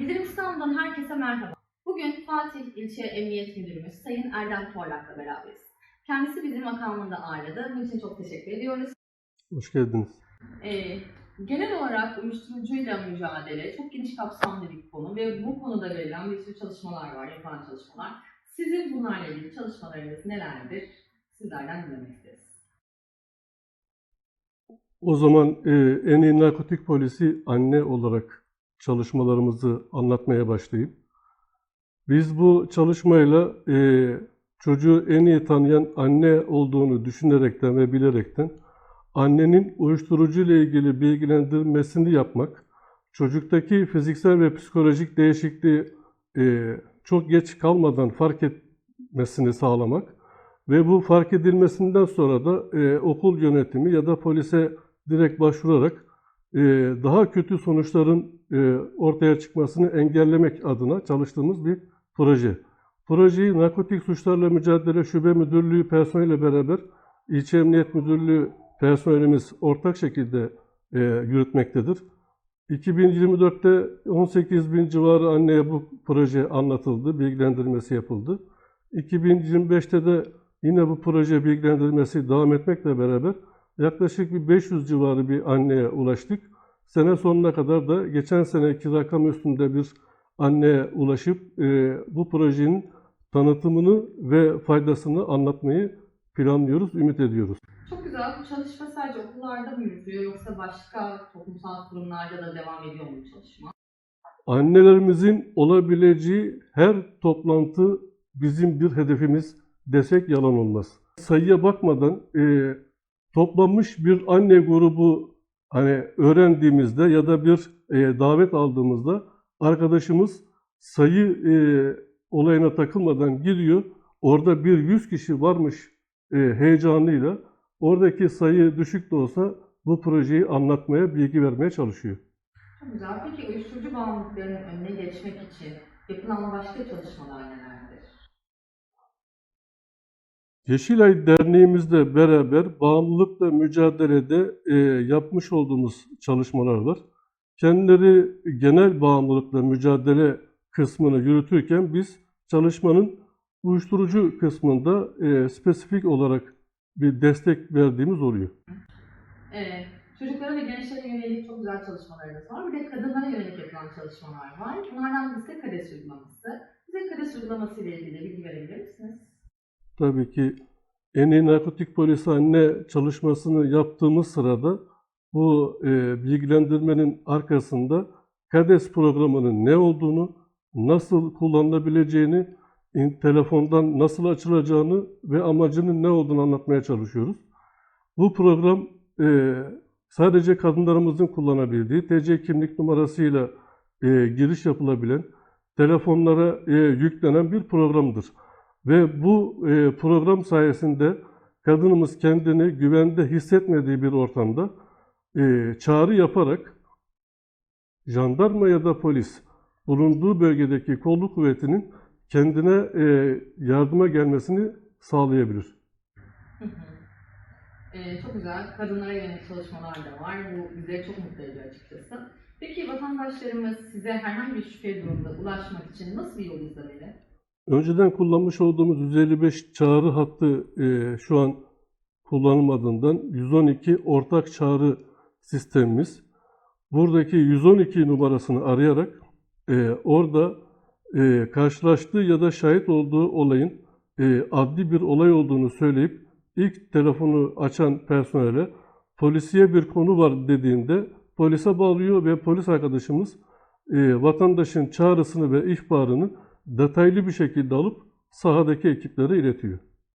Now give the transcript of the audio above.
Bildirim İstanbul'dan herkese merhaba. Bugün Fatih İlçe Emniyet Müdürümüz Sayın Erdem Torlak'la beraberiz. Kendisi bizim makamında ağırladı. Bunun için çok teşekkür ediyoruz. Hoş geldiniz. Ee, genel olarak uyuşturucuyla mücadele çok geniş kapsamlı bir konu ve bu konuda verilen bir sürü çalışmalar var, yapılan çalışmalar. Sizin bunlarla ilgili çalışmalarınız nelerdir? Sizlerden dinlemek isteriz. O zaman e, en iyi narkotik polisi anne olarak çalışmalarımızı anlatmaya başlayayım. Biz bu çalışmayla e, çocuğu en iyi tanıyan anne olduğunu düşünerekten ve bilerekten annenin uyuşturucu ile ilgili bilgilendirmesini yapmak, çocuktaki fiziksel ve psikolojik değişikliği e, çok geç kalmadan fark etmesini sağlamak ve bu fark edilmesinden sonra da e, okul yönetimi ya da polise direkt başvurarak daha kötü sonuçların e, ortaya çıkmasını engellemek adına çalıştığımız bir proje. Projeyi Narkotik Suçlarla Mücadele Şube Müdürlüğü personeliyle beraber İlçe Emniyet Müdürlüğü personelimiz ortak şekilde e, yürütmektedir. 2024'te 18 bin civarı anneye bu proje anlatıldı, bilgilendirmesi yapıldı. 2025'te de yine bu proje bilgilendirmesi devam etmekle beraber yaklaşık bir 500 civarı bir anneye ulaştık. Sene sonuna kadar da geçen seneki rakam üstünde bir anneye ulaşıp e, bu projenin tanıtımını ve faydasını anlatmayı planlıyoruz, ümit ediyoruz. Çok güzel. Bu çalışma sadece okullarda mı yürütüyor yoksa başka toplumsal kurumlarda da devam ediyor mu bu çalışma? Annelerimizin olabileceği her toplantı bizim bir hedefimiz desek yalan olmaz. Sayıya bakmadan e, toplanmış bir anne grubu hani öğrendiğimizde ya da bir e, davet aldığımızda arkadaşımız sayı e, olayına takılmadan gidiyor. Orada bir 100 kişi varmış e, heyecanıyla oradaki sayı düşük de olsa bu projeyi anlatmaya, bilgi vermeye çalışıyor. Çok güzel. Peki uyuşturucu bağımlılıklarının önüne geçmek için yapılan başka çalışmalar nelerdir? Yeşilay Derneğimizle beraber bağımlılıkla mücadelede e, yapmış olduğumuz çalışmalar var. Kendileri genel bağımlılıkla mücadele kısmını yürütürken biz çalışmanın uyuşturucu kısmında e, spesifik olarak bir destek verdiğimiz oluyor. Ee, çocuklara ve gençlere yönelik çok güzel çalışmalarınız var. Bir de kadınlara yönelik yapılan çalışmalar var. Bunlardan birisi KADES uygulaması. Bize KADES uygulaması ile ilgili bilgi verebilir misiniz? Tabii ki en narkotik polisi anne çalışmasını yaptığımız sırada bu e, bilgilendirmenin arkasında KADES programının ne olduğunu, nasıl kullanılabileceğini, in- telefondan nasıl açılacağını ve amacının ne olduğunu anlatmaya çalışıyoruz. Bu program e, sadece kadınlarımızın kullanabildiği, TC kimlik numarasıyla e, giriş yapılabilen, telefonlara e, yüklenen bir programdır. Ve bu e, program sayesinde kadınımız kendini güvende hissetmediği bir ortamda e, çağrı yaparak jandarma ya da polis bulunduğu bölgedeki kolluk kuvvetinin kendine e, yardıma gelmesini sağlayabilir. Çok güzel. Kadınlara yönelik çalışmalar da var. Bu bizleri çok mutlu ediyor açıkçası. Peki vatandaşlarımız size herhangi bir şüphe durumda ulaşmak için nasıl bir yol izlemeli? Önceden kullanmış olduğumuz 155 çağrı hattı e, şu an kullanılmadığından 112 ortak çağrı sistemimiz. Buradaki 112 numarasını arayarak e, orada e, karşılaştığı ya da şahit olduğu olayın adli bir olay olduğunu söyleyip ilk telefonu açan personele polisiye bir konu var dediğinde polise bağlıyor ve polis arkadaşımız vatandaşın çağrısını ve ihbarını detaylı bir şekilde alıp sahadaki ekiplere iletiyor.